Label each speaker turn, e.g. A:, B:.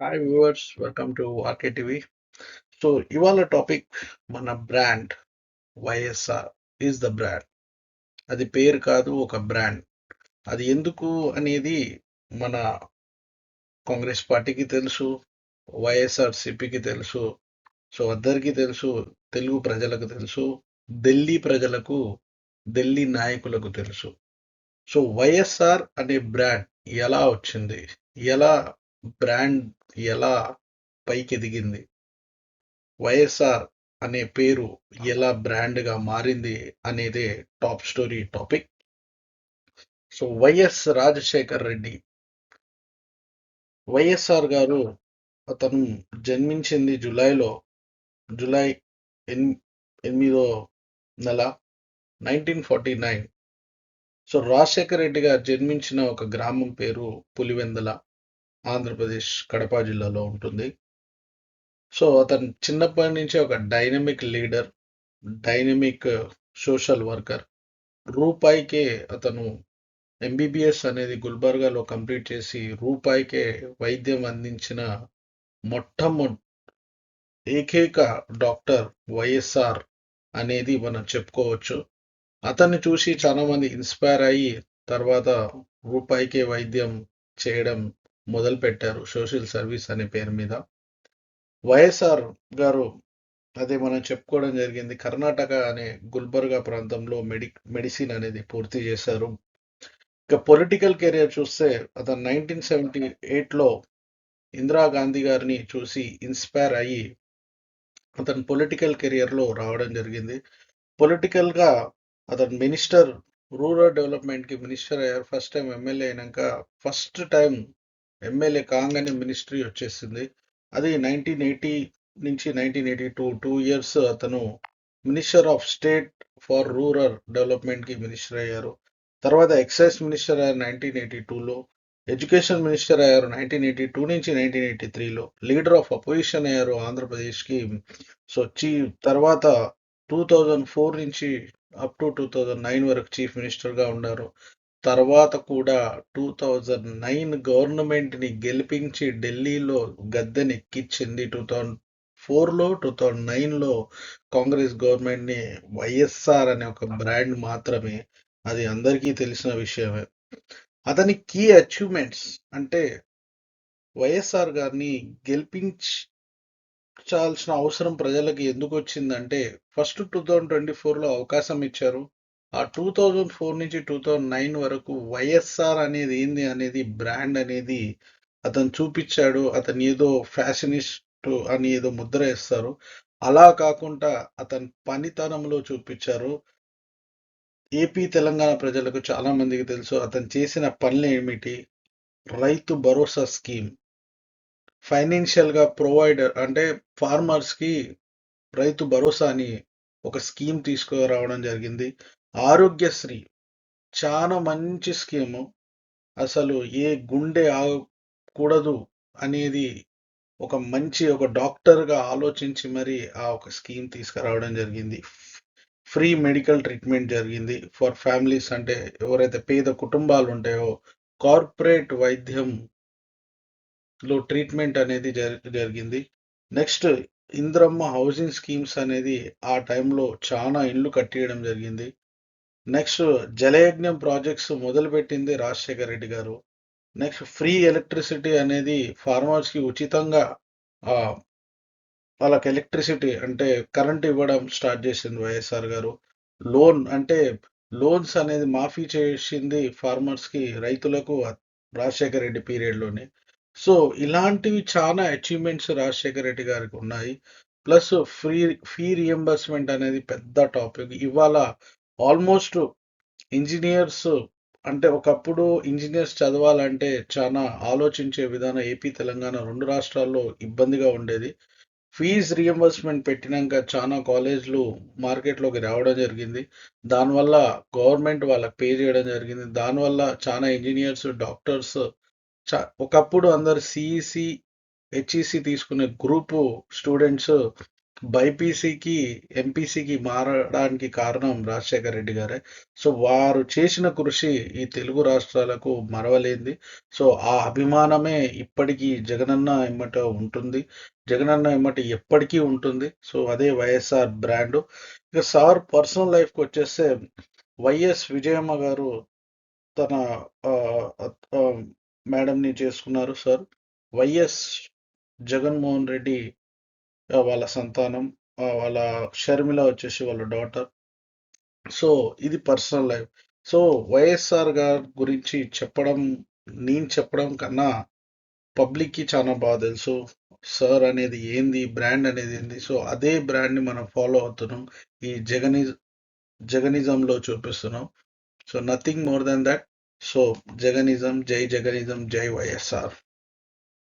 A: Hi viewers welcome to RK TV so ఇవాళ topic మన brand YSR is the brand అది పేరు కాదు ఒక బ్రాండ్ అది ఎందుకు అనేది మన కాంగ్రెస్ పార్టీకి తెలుసు వైఎస్ఆర్ సిపికి తెలుసు సో అందరికీ తెలుసు తెలుగు ప్రజలకు తెలుసు ఢిల్లీ ప్రజలకు ఢిల్లీ నాయకులకు తెలుసు. సో వైఎస్ఆర్ అనే బ్రాండ్ ఎలా వచ్చింది? ఎలా బ్రాండ్ ఎలా పైకి ఎదిగింది వైఎస్ఆర్ అనే పేరు ఎలా బ్రాండ్గా మారింది అనేదే top story topic. So YS Rajasekhar Reddy. YSR గారు అతను జన్మించింది జూలైలో జూలై ఎన్- ఎనిమిదో నెల nineteen forty nine. So Rajasekhar Reddy గారు జన్మించిన ఒక గ్రామం పేరు పులివెందల. ఆంధ్రప్రదేశ్ కడప జిల్లాలో ఉంటుంది. సో అతను చిన్నప్పటి నుంచి ఒక dynamic leader dynamic social worker. రూపాయికే అతను ఎంబీబీఎస్ అనేది గుల్బర్గాలో కంప్లీట్ చేసి రూపాయికే వైద్యం అందించిన మొట్టమొదటి ఏకైక డాక్టర్ వైఎస్ఆర్ అనేది మనం చెప్పుకోవచ్చు. అతన్ని చూసి చాలామంది ఇన్స్పైర్ అయ్యి తర్వాత రూపాయికే వైద్యం చేయడం మొదలు పెట్టారు సోషల్ సర్వీస్ అనే పేరు మీద. వైఎస్ఆర్ గారు అదే మనం చెప్పుకోవడం జరిగింది. కర్ణాటక అనే గుల్బర్గా ప్రాంతంలో మెడి మెడిసిన్ అనేది పూర్తి చేశారు. ఇక పొలిటికల్ కెరియర్ చూస్తే అతను నైన్టీన్ సెవెంటీ ఎయిట్లో ఇందిరాగాంధీ గారిని చూసి ఇన్స్పైర్ అయ్యి అతను పొలిటికల్ కెరియర్లో రావడం జరిగింది. పొలిటికల్గా అతను మినిస్టర్ రూరల్ డెవలప్మెంట్కి మినిస్టర్ అయ్యారు. ఫస్ట్ టైం ఎమ్మెల్యే అయినాక ఫస్ట్ టైం ఎమ్మెల్యే కాగానే మినిస్ట్రీ వచ్చేసింది. అది నైన్టీన్ ఎయిటీ నుంచి nineteen eighty two two years అతను minister of state for rural డెవలప్మెంట్కి మినిస్టర్ అయ్యారు. తర్వాత ఎక్సైజ్ మినిస్టర్ అయ్యారు నైన్టీన్ ఎయిటీ టూలో ఎడ్యుకేషన్ మినిస్టర్ అయ్యారు నైన్టీన్ ఎయిటీ టూ నుంచి నైన్టీన్ ఎయిటీ త్రీలో లీడర్ ఆఫ్ అపోజిషన్ అయ్యారు ఆంధ్రప్రదేశ్కి. సో చీ తర్వాత టూ థౌజండ్ ఫోర్ నుంచి up to two thousand nine వరకు చీఫ్ మినిస్టర్గా ఉన్నారు తర్వాత కూడా టూ థౌజండ్ నైన్ గవర్నమెంట్ని గెలిపించి ఢిల్లీలో గద్దెనెక్కించింది. టూ థౌజండ్ ఫోర్లో టూ థౌజండ్ నైన్లో కాంగ్రెస్ గవర్నమెంట్ని వైఎస్ఆర్ అనే ఒక బ్రాండ్ మాత్రమే. అది అందరికీ తెలిసిన విషయమే. అతని కీ అచీవ్మెంట్స్ అంటే వైఎస్ఆర్ గారిని గెలిపించాల్సిన అవసరం ప్రజలకు ఎందుకు వచ్చిందంటే ఫస్ట్ టూ థౌజండ్ ట్వంటీ ఫోర్లో అవకాశం ఇచ్చారు. ఆ టూ థౌజండ్ ఫోర్ నుంచి టూ థౌజండ్ నైన్ వరకు వైఎస్ఆర్ అనేది ఏంది అనేది బ్రాండ్ అనేది అతను చూపించాడు అతను ఏదో ఫ్యాషనిస్ట్ అని ఏదో ముద్ర వేస్తారు. అలా కాకుండా అతని పనితనంలో చూపించారు. ఏపీ తెలంగాణ ప్రజలకు చాలా మందికి తెలుసు అతను చేసిన పనులు ఏమిటి? రైతు భరోసా స్కీమ్. ఫైనాన్షియల్గా ప్రొవైడర్ అంటే ఫార్మర్స్కి రైతు భరోసా అని ఒక స్కీమ్ తీసుకురావడం జరిగింది. ఆరోగ్యశ్రీ. చాలా మంచి స్కీము. అసలు ఏ గుండె ఆగకూడదు అనేది ఒక మంచి ఒక డాక్టర్గా ఆలోచించి మరి ఆ ఒక స్కీమ్ తీసుకురావడం జరిగింది. ఫ్రీ మెడికల్ ట్రీట్మెంట్ జరిగింది. ఫర్ ఫ్యామిలీస్ అంటే ఎవరైతే పేద కుటుంబాలు ఉంటాయో కార్పొరేట్ వైద్యంలో ట్రీట్మెంట్ అనేది జరిగింది. నెక్స్ట్ ఇంద్రమ్మ హౌసింగ్ స్కీమ్స్ అనేది ఆ టైంలో చాలా ఇండ్లు కట్టేయడం జరిగింది. నెక్స్ట్ జలయజ్ఞం ప్రాజెక్ట్స్ మొదలుపెట్టింది రాజశేఖర్ రెడ్డి గారు. నెక్స్ట్ ఫ్రీ ఎలక్ట్రిసిటీ అనేది ఫార్మర్స్కి ఉచితంగా వాళ్ళకి ఎలక్ట్రిసిటీ అంటే కరెంట్ ఇవ్వడం స్టార్ట్ చేసింది వైఎస్ఆర్ గారు. లోన్ అంటే లోన్స్ అనేది మాఫీ చేసింది ఫార్మర్స్కి రైతులకు రాజశేఖర్ రెడ్డి పీరియడ్లోనే సో ఇలాంటివి చాలా అచీవ్మెంట్స్ రాజశేఖర్ రెడ్డి గారికి ఉన్నాయి. ప్లస్ ఫ్రీ ఫీ రియంబర్స్మెంట్ అనేది పెద్ద టాపిక్. ఇవాళ ఆల్మోస్ట్ ఇంజనీర్స్ అంటే ఒకప్పుడు ఇంజనీర్స్ చదవాలంటే చాలా ఆలోచించే విధానం ఏపీ తెలంగాణ రెండు రాష్ట్రాల్లో ఇబ్బందిగా ఉండేది. ఫీజ్ రియంబర్స్మెంట్ పెట్టినాక చాలా కాలేజీలు మార్కెట్లోకి రావడం జరిగింది. దానివల్ల గవర్నమెంట్ వాళ్ళకి పే చేయడం జరిగింది. దానివల్ల చాలా ఇంజనీర్స్ డాక్టర్స్ చ- ఒకప్పుడు అందరు సిఈసి హెచ్ఈసి తీసుకునే గ్రూపు స్టూడెంట్స్ బైపీసీకి ఎంపీసీకి మారడానికి కారణం రాజశేఖర రెడ్డి గారే. సో వారు చేసిన కృషి ఈ తెలుగు రాష్ట్రాలకు మరవలేంది. సో ఆ అభిమానమే ఇప్పటికీ జగనన్న ఎమ్మట ఉంటుంది. జగనన్న ఎమ్మట ఎప్పటికీ ఉంటుంది. సో అదే వైఎస్ఆర్ బ్రాండ్. ఇక సార్ పర్సనల్ లైఫ్కి వచ్చేస్తే వైఎస్ విజయమ్మ గారు తన మేడంని చేసుకున్నారు సార్. వైఎస్ జగన్మోహన్ రెడ్డి వాళ్ళ సంతానం వాళ్ళ షర్మిల వచ్చేసి వాళ్ళ డాటర్ సో ఇది పర్సనల్ లైఫ్ సో వైఎస్ఆర్ గారి గురించి చెప్పడం నేను చెప్పడం కన్నా పబ్లిక్కి చాలా బాగా తెలుసు. సార్ అనేది ఏంది బ్రాండ్ అనేది ఏంది. సో అదే బ్రాండ్ని మనం ఫాలో అవుతున్నాం. ఈ జగనిజ్ జగనిజంలో చూపిస్తున్నాం. So nothing more than that so Jaganism జై జగనిజం జై వైఎస్ఆర్